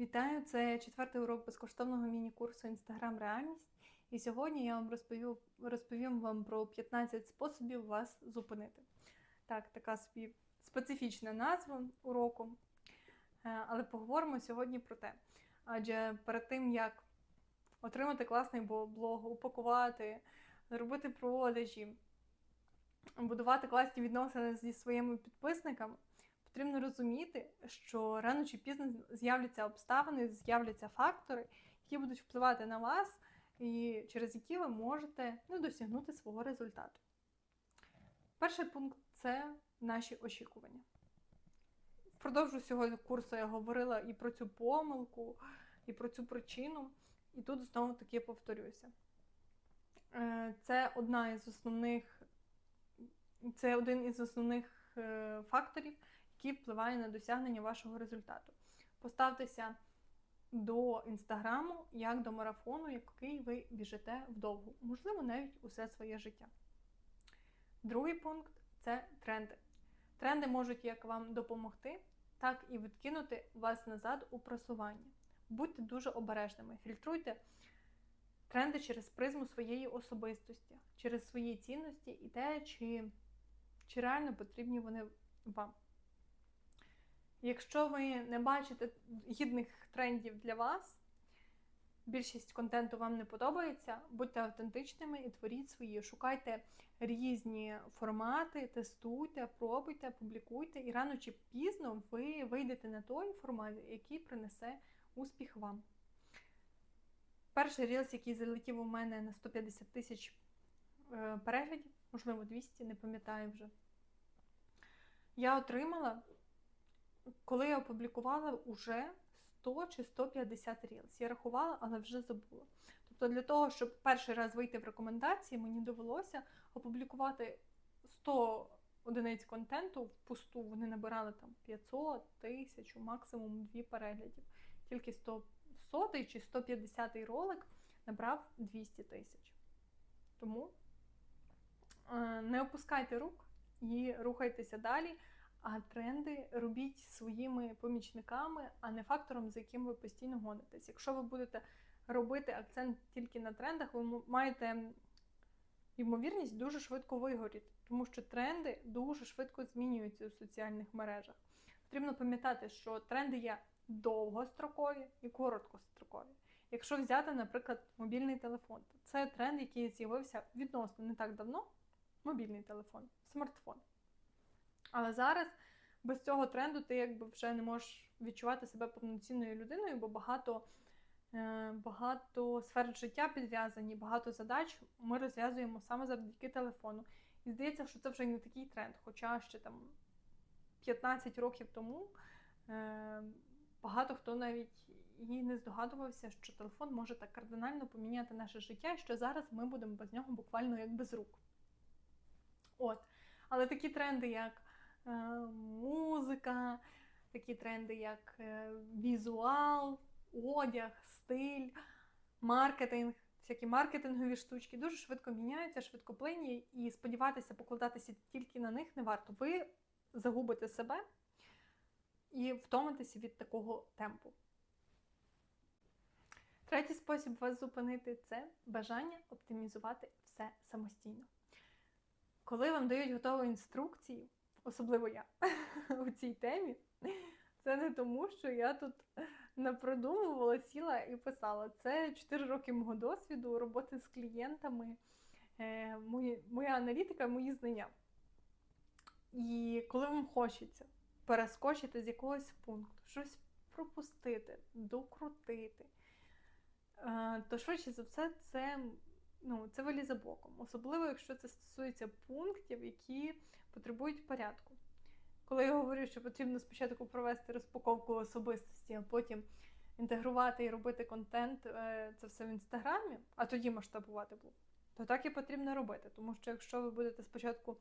Вітаю! Це четвертий урок безкоштовного міні-курсу Інстаграм Реальність. І сьогодні я вам розповім, розповім вам про 15 способів вас зупинити. Так, така собі специфічна назва уроку. Е, Але поговоримо сьогодні про те. Адже перед тим, як отримати класний блог, упакувати, зробити продажі, будувати класні відносини зі своїми підписниками, потрібно розуміти, що рано чи пізно з'являться обставини, з'являться фактори, які будуть впливати на вас, і через які ви можете ну, досягнути свого результату. Перший пункт це наші очікування. Впродовж усього курсу я говорила і про цю помилку, і про цю причину, і тут знову таки повторюся. Е, Це одна із основних, це один із основних е, факторів, який впливає на досягнення вашого результату. Поставтеся до інстаграму як до марафону, який ви біжите вдовгу, можливо, навіть усе своє життя. Другий пункт це тренди. Тренди можуть як вам допомогти, так і відкинути вас назад у просуванні. Будьте дуже обережними, фільтруйте тренди через призму своєї особистості, через свої цінності і те, чи, чи реально потрібні вони вам. Якщо ви не бачите гідних трендів для вас, більшість контенту вам не подобається, будьте автентичними і творіть свої. Шукайте різні формати, тестуйте, пробуйте, публікуйте, і рано чи пізно ви вийдете на той формат, який принесе успіх вам. Перший рілс, який залетів у мене на 150 тисяч е, переглядів, можливо, 200, не пам'ятаю вже. Я отримала коли я опублікувала уже 100 чи 150 рілс. Я рахувала, але вже забула. Тобто для того, щоб перший раз вийти в рекомендації, мені довелося опублікувати 100 одиниць контенту впусту. Вони набирали там 500, 1000, максимум 2 переглядів. Тільки 100, 100 чи 150 ролик набрав 200 тисяч. Тому е, не опускайте рук і рухайтеся далі. А тренди робіть своїми помічниками, а не фактором, за яким ви постійно гонитесь. Якщо ви будете робити акцент тільки на трендах, ви маєте ймовірність дуже швидко вигоріти, тому що тренди дуже швидко змінюються у соціальних мережах. Потрібно пам'ятати, що тренди є довгострокові і короткострокові. Якщо взяти, наприклад, мобільний телефон, то це тренд, який з'явився відносно не так давно. Мобільний телефон, смартфон. Але зараз без цього тренду ти якби вже не можеш відчувати себе повноцінною людиною, бо багато, е, багато сфер життя підв'язані, багато задач ми розв'язуємо саме завдяки телефону. І здається, що це вже не такий тренд. Хоча ще там 15 років тому е, багато хто навіть і не здогадувався, що телефон може так кардинально поміняти наше життя, і що зараз ми будемо без нього буквально як без рук. От. Але такі тренди, як музика, такі тренди, як е, візуал, одяг, стиль, маркетинг, всякі маркетингові штучки дуже швидко міняються, швидкоплинні, і сподіватися, покладатися тільки на них не варто. Ви загубите себе і втомитеся від такого темпу. Третій спосіб вас зупинити це бажання оптимізувати все самостійно. Коли вам дають готову інструкцію, особливо я у цій темі, це не тому, що я тут напродумувала, сіла і писала. Це 4 роки мого досвіду, роботи з клієнтами, е, мої, моя аналітика, мої знання. І коли вам хочеться перескочити з якогось пункту, щось пропустити, докрутити, е, то швидше за все це ну, це вилізе боком. Особливо, якщо це стосується пунктів, які потребують порядку. Коли я говорю, що потрібно спочатку провести розпаковку особистості, а потім інтегрувати і робити контент, е, це все в інстаграмі, а тоді масштабувати блог, то так і потрібно робити. Тому що якщо ви будете спочатку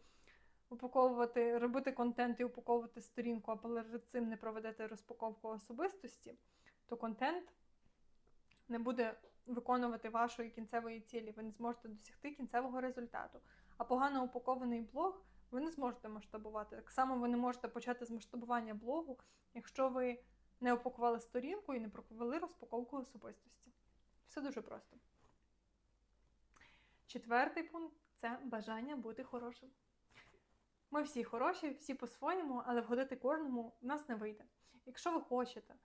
упаковувати, робити контент і упаковувати сторінку, а перед цим не проведете розпаковку особистості, то контент не буде виконувати вашої кінцевої цілі, ви не зможете досягти кінцевого результату. А погано упакований блог ви не зможете масштабувати. Так само ви не можете почати з масштабування блогу, якщо ви не опакували сторінку і не провели розпаковку особистості. Все дуже просто. Четвертий пункт це бажання бути хорошим. Ми всі хороші, всі по-своєму, але вгодити кожному в нас не вийде. Якщо ви хочете,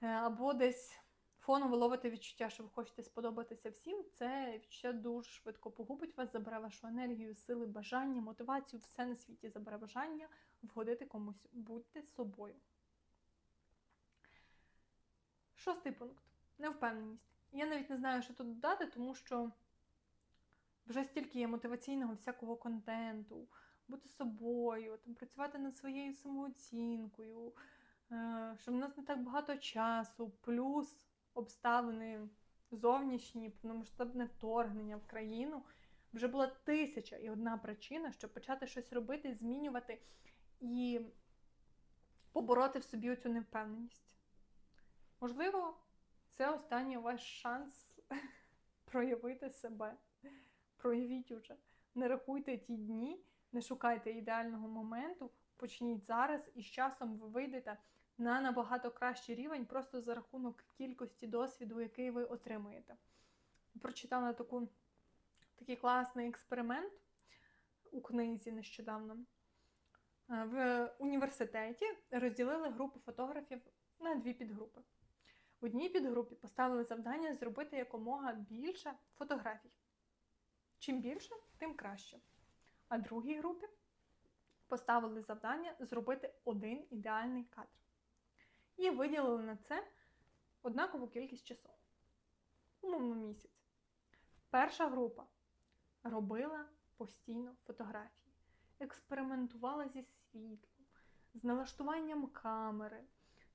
е, або десь фоново ловите відчуття, що ви хочете сподобатися всім, це відчуття дуже швидко погубить вас, забере вашу енергію, сили, бажання, мотивацію, все на світі забере бажання вгодити комусь. Будьте собою. Шостий пункт невпевненість. Я навіть не знаю, що тут додати, тому що вже стільки є мотиваційного всякого контенту, бути собою, там, працювати над своєю самооцінкою, е, що в нас не так багато часу, плюс обставини зовнішні, повномасштабне вторгнення в країну. Вже була тисяча і одна причина, щоб почати щось робити, змінювати і побороти в собі цю невпевненість. Можливо, це останній ваш шанс проявити себе. Проявіть уже. Не рахуйте ті дні, не шукайте ідеального моменту, почніть зараз, і з часом ви вийдете на набагато кращий рівень просто за рахунок кількості досвіду, який ви отримуєте. Прочитала таку, такий класний експеримент у книзі нещодавно. Е, В університеті розділили групу фотографів на дві підгрупи. В одній підгрупі поставили завдання зробити якомога більше фотографій. Чим більше, тим краще. А другій групі поставили завдання зробити один ідеальний кадр. І виділили на це однакову кількість часу. Умовно місяць. Перша група робила постійно фотографії, експериментувала зі світлом, з налаштуванням камери,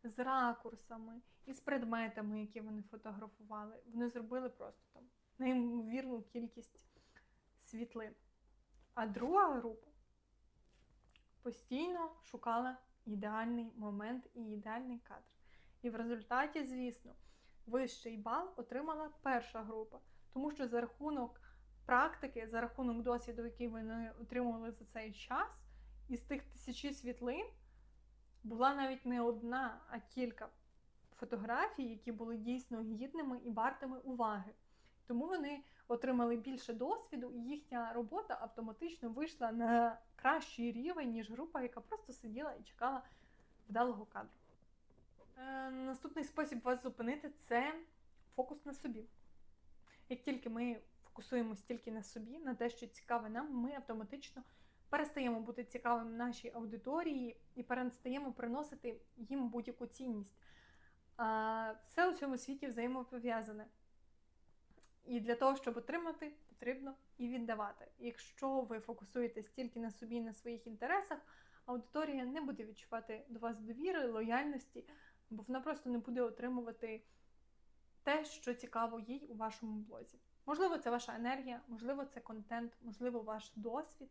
з ракурсами і з предметами, які вони фотографували. Вони зробили просто там неймовірну кількість світлин. А друга група постійно шукала ідеальний момент і ідеальний кадр. І в результаті, звісно, вищий бал отримала перша група, тому що за рахунок практики, за рахунок досвіду, який вони отримували за цей час, із тих тисячі світлин була навіть не одна, а кілька фотографій, які були дійсно гідними і вартими уваги. Тому вони отримали більше досвіду, і їхня робота автоматично вийшла на кращий рівень, ніж група, яка просто сиділа і чекала вдалого кадру. Е, наступний спосіб вас зупинити це фокус на собі. Як тільки ми фокусуємося тільки на собі, на те, що цікаве нам, ми автоматично перестаємо бути цікавим нашій аудиторії і перестаємо приносити їм будь-яку цінність. А все у цьому світі взаємопов'язане. І для того, щоб отримати, потрібно і віддавати. Якщо ви фокусуєтесь тільки на собі і на своїх інтересах, аудиторія не буде відчувати до вас довіри, лояльності, бо вона просто не буде отримувати те, що цікаво їй у вашому блозі. Можливо, це ваша енергія, можливо, це контент, можливо, ваш досвід.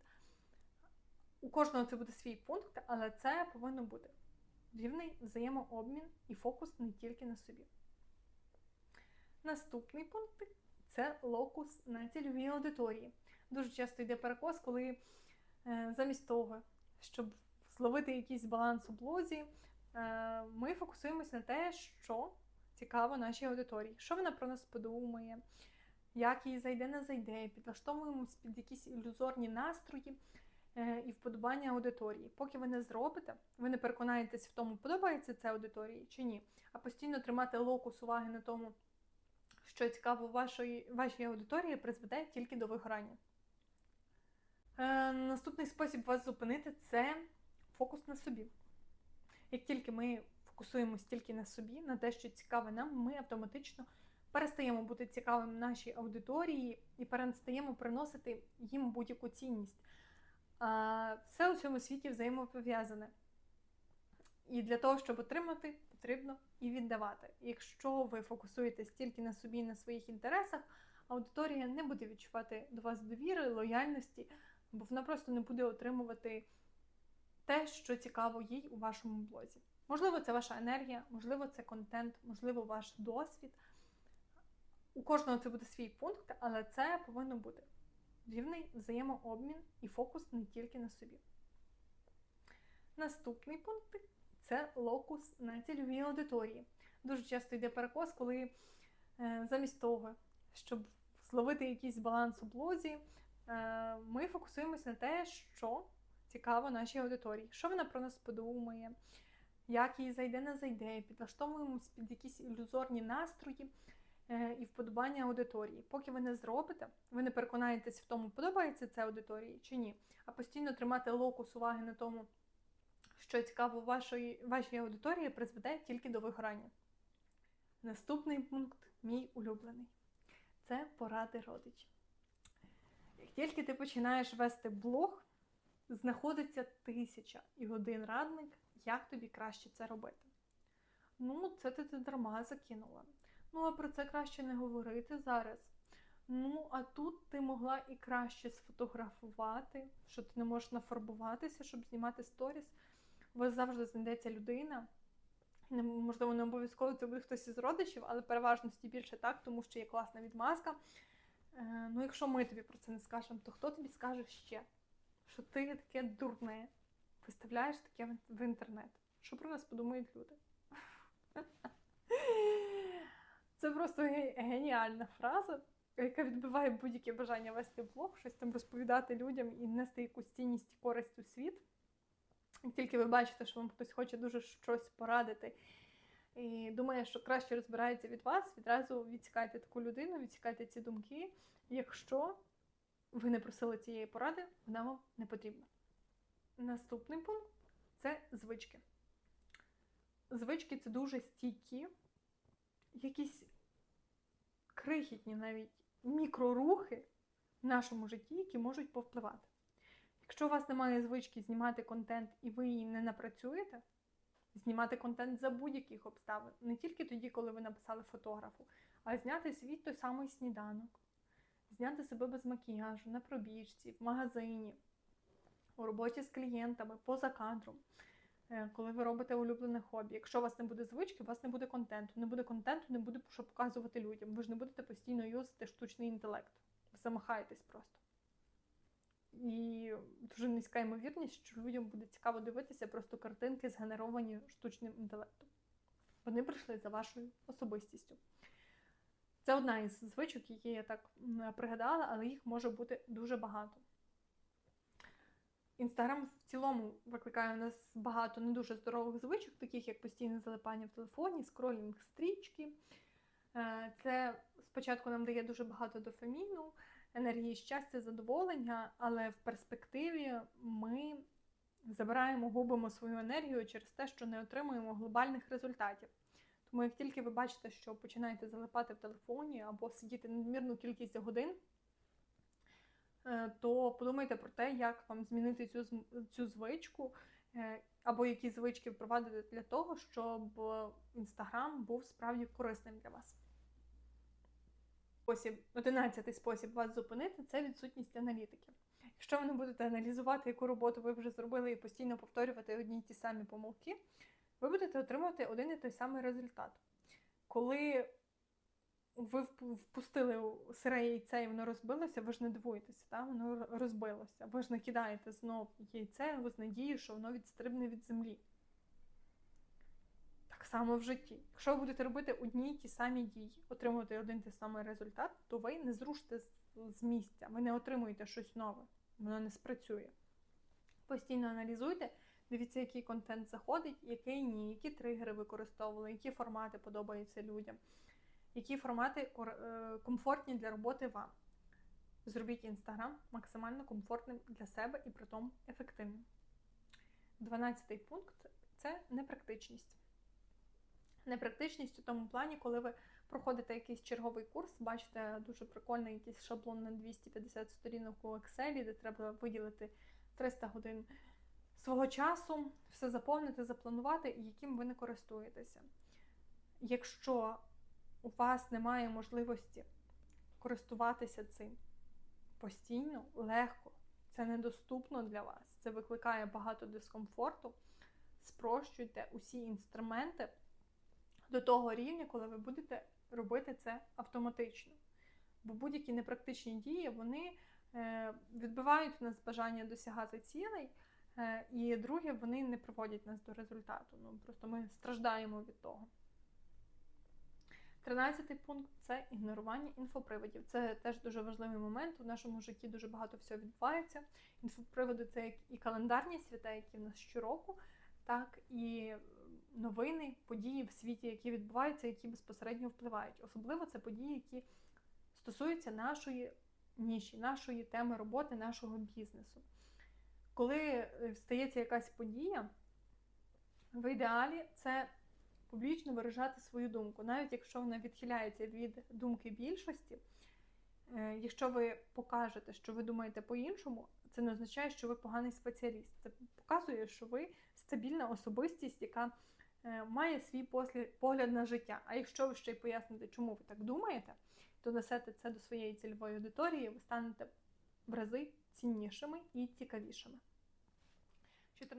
У кожного це буде свій пункт, але це повинно бути рівний взаємообмін і фокус не тільки на собі. Наступний пункт це локус на цільовій аудиторії. Дуже часто йде перекос, коли е, замість того, щоб зловити якийсь баланс у блозі, е, ми фокусуємося на те, що цікаво нашій аудиторії, що вона про нас подумає, як їй зайде, не зайде, підлаштовуємось під якісь ілюзорні настрої е, і вподобання аудиторії. Поки ви не зробите, ви не переконаєтесь в тому, подобається це аудиторії чи ні, а постійно тримати локус уваги на тому що цікаво вашої, вашій аудиторії, призведе тільки до вигорання. Е, Наступний спосіб вас зупинити це фокус на собі. Як тільки ми фокусуємося тільки на собі, на те, що цікаве нам, ми автоматично перестаємо бути цікавим нашій аудиторії і перестаємо приносити їм будь-яку цінність. Все у цьому світі взаємопов'язане. І для того, щоб отримати, потрібно і віддавати. Якщо ви фокусуєтесь тільки на собі на своїх інтересах, аудиторія не буде відчувати до вас довіри, лояльності, бо вона просто не буде отримувати те, що цікаво їй у вашому блозі. Можливо, це ваша енергія, можливо, це контент, можливо, ваш досвід. У кожного це буде свій пункт, але це повинно бути рівний взаємообмін і фокус не тільки на собі. Наступний пункт це локус на цільовій аудиторії. Дуже часто йде перекос, коли е, замість того, щоб зловити якийсь баланс у блозі, е, ми фокусуємося на те, що цікаво нашій аудиторії, що вона про нас подумає, як їй зайде, не зайде, підлаштовуємось під якісь ілюзорні настрої е, і вподобання аудиторії. Поки ви не зробите, ви не переконаєтесь в тому, подобається це аудиторії чи ні. А постійно тримати локус уваги на тому, що цікаво вашої, вашій аудиторії, призведе тільки до вигорання. Наступний пункт, мій улюблений, це поради родичів. Як тільки ти починаєш вести блог, знаходиться тисяча і один радник, як тобі краще це робити. Ну, це ти, ти дарма закинула. Ну, а про це краще не говорити зараз. Ну, а тут ти могла і краще сфотографувати, що ти не можеш нафарбуватися, щоб знімати сторіс. У вас завжди знайдеться людина. Можливо, не обов'язково це буде хтось із родичів, але переважності більше так, тому що є класна відмазка. Е, ну, якщо ми тобі про це не скажемо, то хто тобі скаже ще? Що ти таке дурне виставляєш таке в- інтернет? Що про нас подумають люди? Це просто геніальна фраза, яка відбиває будь-яке бажання вести блог, щось там розповідати людям і нести якусь цінність і користь у світ. Як тільки ви бачите, що вам хтось хоче дуже щось порадити і думає, що краще розбирається від вас, відразу відсікайте таку людину, відсікайте ці думки. Якщо ви не просили цієї поради, вона вам не потрібна. Наступний пункт це звички. Звички це дуже стійкі, якісь крихітні навіть мікрорухи в нашому житті, які можуть повпливати. Якщо у вас немає звички знімати контент і ви її не напрацюєте, знімати контент за будь-яких обставин, не тільки тоді, коли ви написали фотографу, а зняти свій той самий сніданок, зняти себе без макіяжу, на пробіжці, в магазині, у роботі з клієнтами, поза кадром, е, коли ви робите улюблене хобі. Якщо у вас не буде звички, у вас не буде контенту. Не буде контенту, не буде що показувати людям. Ви ж не будете постійно юзати штучний інтелект. Ви замахаєтесь просто. І дуже низька ймовірність, що людям буде цікаво дивитися просто картинки, згенеровані штучним інтелектом. Вони прийшли за вашою особистістю. Це одна із звичок, які я так пригадала, але їх може бути дуже багато. Інстаграм в цілому викликає у нас багато не дуже здорових звичок, таких як постійне залипання в телефоні, скролінг стрічки. Е, Це спочатку нам дає дуже багато дофаміну, енергії щастя, задоволення, але в перспективі ми забираємо, губимо свою енергію через те, що не отримуємо глобальних результатів. Тому як тільки ви бачите, що починаєте залипати в телефоні або сидіти надмірну кількість годин, е, то подумайте про те, як вам змінити цю, цю звичку, е, або які звички впровадити для того, щоб Інстаграм був справді корисним для вас. Спосіб, одинадцятий спосіб вас зупинити це відсутність аналітики. Якщо ви не будете аналізувати, яку роботу ви вже зробили, і постійно повторювати одні й ті самі помилки, ви будете отримувати один і той самий результат. Коли ви впустили сире яйце і воно розбилося, ви ж не дивуєтеся, та? воно розбилося. Ви ж не кидаєте знов яйце з надією, що воно відстрибне від землі. Так само в житті. Якщо ви будете робити одні ті самі дії, отримувати один той самий результат, то ви не зрушите з, з місця, ви не отримуєте щось нове, воно не спрацює. Постійно аналізуйте, дивіться, який контент заходить, який ні, які тригери використовували, які формати подобаються людям, які формати е, комфортні для роботи вам. Зробіть інстаграм максимально комфортним для себе і при тому ефективним. Дванадцятий пункт це непрактичність. Непрактичність у тому плані, коли ви проходите якийсь черговий курс, бачите дуже прикольний якийсь шаблон на 250 сторінок у Excel, де треба виділити 300 годин свого часу, все заповнити, запланувати, яким ви не користуєтеся. Якщо у вас немає можливості користуватися цим постійно, легко, це недоступно для вас, це викликає багато дискомфорту, спрощуйте усі інструменти до того рівня, коли ви будете робити це автоматично. Бо будь-які непрактичні дії вони е, відбивають в нас бажання досягати цілей, Е, І друге, вони не приводять нас до результату. Ну просто ми страждаємо від того. Тринадцятий пункт це ігнорування інфоприводів. Це теж дуже важливий момент. У нашому житті дуже багато всього відбувається. Інфоприводи це як і календарні свята, які в нас щороку, так і новини, події в світі, які відбуваються, які безпосередньо впливають. Особливо це події, які стосуються нашої ніші, нашої теми роботи, нашого бізнесу. Коли е, стається якась подія, в ідеалі це публічно виражати свою думку, навіть якщо вона відхиляється від думки більшості. Е, Якщо ви покажете, що ви думаєте по-іншому, це не означає, що ви поганий спеціаліст. Це показує, що ви стабільна особистість, яка має свій погляд на життя. А якщо ви ще й поясните, чому ви так думаєте, то несете це до своєї цільової аудиторії, ви станете в рази ціннішими і цікавішими.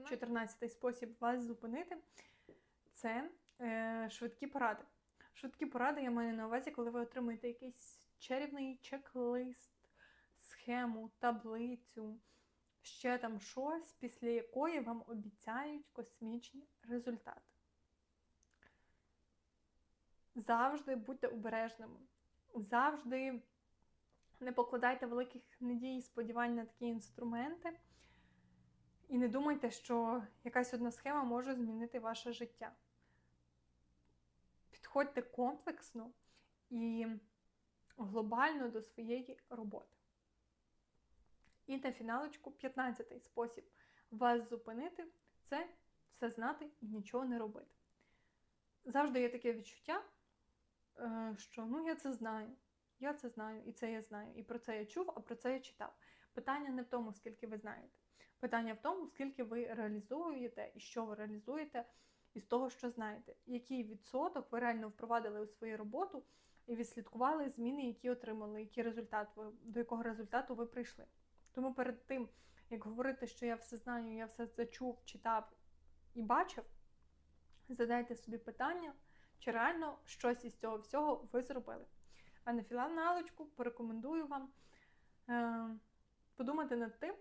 14 спосіб вас зупинити це е, швидкі поради. Швидкі поради я маю на увазі, коли ви отримуєте якийсь чарівний чек-лист, схему, таблицю, ще там щось, після якої вам обіцяють космічні результати. Завжди будьте обережними. Завжди не покладайте великих надій і сподівань на такі інструменти. І не думайте, що якась одна схема може змінити ваше життя. Підходьте комплексно і глобально до своєї роботи. І на фіналочку 15 спосіб вас зупинити це все знати і нічого не робити. Завжди є таке відчуття, що ну я це знаю, я це знаю, і це я знаю, і про це я чув, а про це я читав. Питання не в тому, скільки ви знаєте. Питання в тому, скільки ви реалізуєте і що ви реалізуєте із того, що знаєте, який відсоток ви реально впровадили у свою роботу і відслідкували зміни, які отримали, який результат ви до якого результату ви прийшли. Тому перед тим, як говорити, що я все знаю, я все це чув, читав і бачив, задайте собі питання, чи реально щось із цього всього ви зробили. А на фіналочку порекомендую вам е, подумати над тим,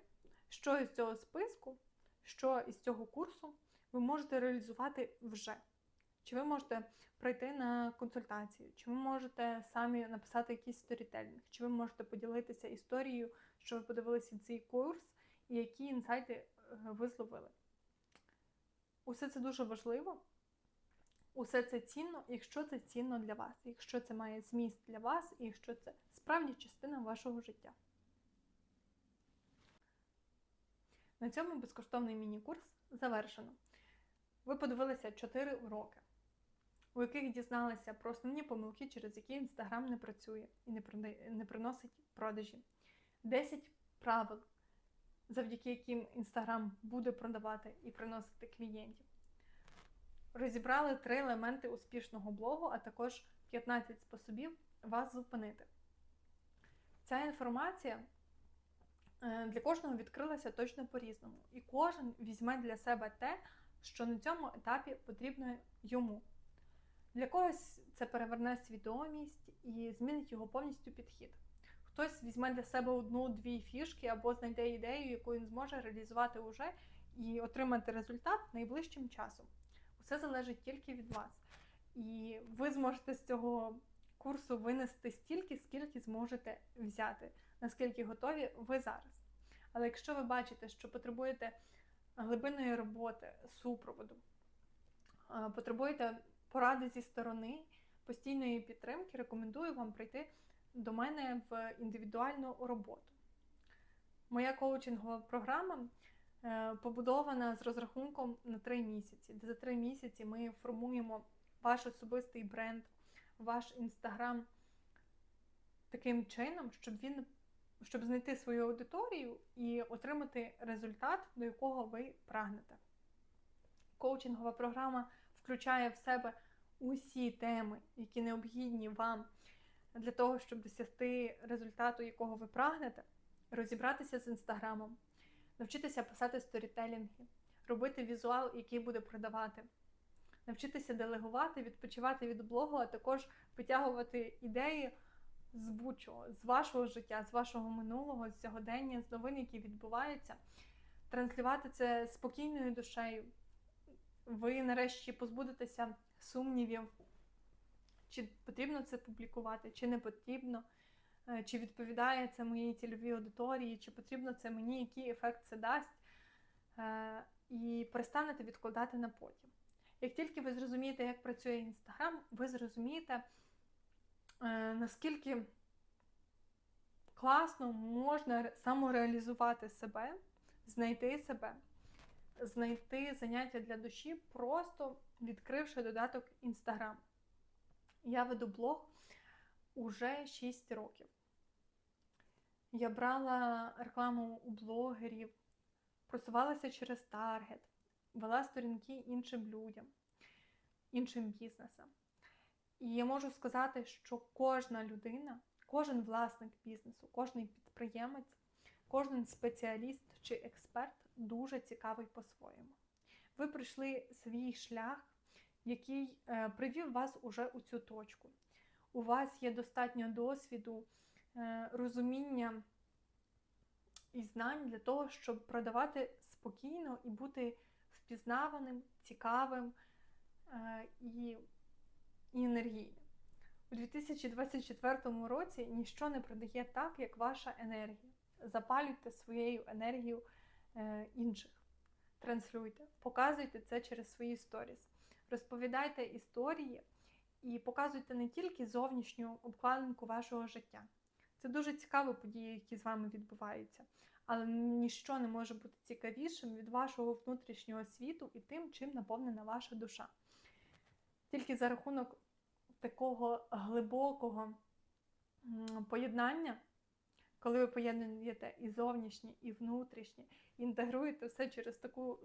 що із цього списку, що із цього курсу ви можете реалізувати вже. Чи ви можете прийти на консультацію, чи ви можете самі написати якийсь сторітельник, чи ви можете поділитися історією, що ви подивилися цей курс, і які інсайти е, ви зловили. Усе це дуже важливо. Усе це цінно, якщо це цінно для вас, якщо це має зміст для вас, і якщо це справді частина вашого життя. На цьому безкоштовний міні-курс завершено. Ви подивилися 4 уроки, у яких дізналися про основні помилки, через які Інстаграм не працює і не приносить продажі. 10 правил, завдяки яким Інстаграм буде продавати і приносити клієнтів. Розібрали три елементи успішного блогу, а також 15 способів вас зупинити. Ця інформація е, для кожного відкрилася точно по-різному. І кожен візьме для себе те, що на цьому етапі потрібно йому. Для когось це переверне свідомість і змінить його повністю підхід. Хтось візьме для себе одну-дві фішки або знайде ідею, яку він зможе реалізувати уже і отримати результат найближчим часом. Усе залежить тільки від вас. І ви зможете з цього курсу винести стільки, скільки зможете взяти, наскільки готові ви зараз. Але якщо ви бачите, що потребуєте глибинної роботи, супроводу, потребуєте поради зі сторони, постійної підтримки, рекомендую вам прийти до мене в індивідуальну роботу. Моя коучингова програма побудована з розрахунком на 3 місяці, де за 3 місяці ми формуємо ваш особистий бренд, ваш інстаграм таким чином, щоб він щоб знайти свою аудиторію і отримати результат, до якого ви прагнете. Коучингова програма включає в себе усі теми, які необхідні вам для того, щоб досягти результату, якого ви прагнете, розібратися з інстаграмом, навчитися писати сторітелінги, робити візуал, який буде продавати, навчитися делегувати, відпочивати від блогу, а також витягувати ідеї з будь-чого, з вашого життя, з вашого минулого, з сьогодення, з новин, які відбуваються, транслювати це спокійною душею. Ви нарешті позбудетеся сумнівів, чи потрібно це публікувати, чи не потрібно, чи відповідає це моїй цільовій аудиторії, чи потрібно це мені, який ефект це дасть, е, і перестанете відкладати на потім. Як тільки ви зрозумієте, як працює Інстаграм, ви зрозумієте, е, наскільки класно можна самореалізувати себе, знайти себе, знайти заняття для душі, просто відкривши додаток Інстаграм. Я веду блог уже 6 років. Я брала рекламу у блогерів, просувалася через таргет, вела сторінки іншим людям, іншим бізнесам. І я можу сказати, що кожна людина, кожен власник бізнесу, кожен підприємець, кожен спеціаліст чи експерт дуже цікавий по-своєму. Ви пройшли свій шлях, який е, привів вас уже у цю точку. У вас є достатньо досвіду, розуміння і знань для того, щоб продавати спокійно і бути впізнаваним, цікавим е, і, і енергійним. У 2024 році ніщо не продає так, як ваша енергія. Запалюйте своєю енергією е, інших, транслюйте, показуйте це через свої сторіс. Розповідайте історії і показуйте не тільки зовнішню обкладинку вашого життя. Це дуже цікаві події, які з вами відбуваються, але ніщо не може бути цікавішим від вашого внутрішнього світу і тим, чим наповнена ваша душа. Тільки за рахунок такого глибокого поєднання, коли ви поєднуєте і зовнішнє, і внутрішнє, інтегруєте все через таку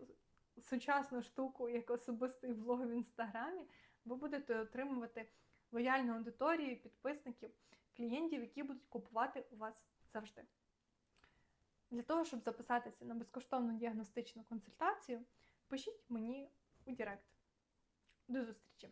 сучасну штуку, як особистий блог в інстаграмі, ви будете отримувати лояльну аудиторію, підписників, клієнтів, які будуть купувати у вас завжди. Для того, щоб записатися на безкоштовну діагностичну консультацію, пишіть мені у Директ. До зустрічі!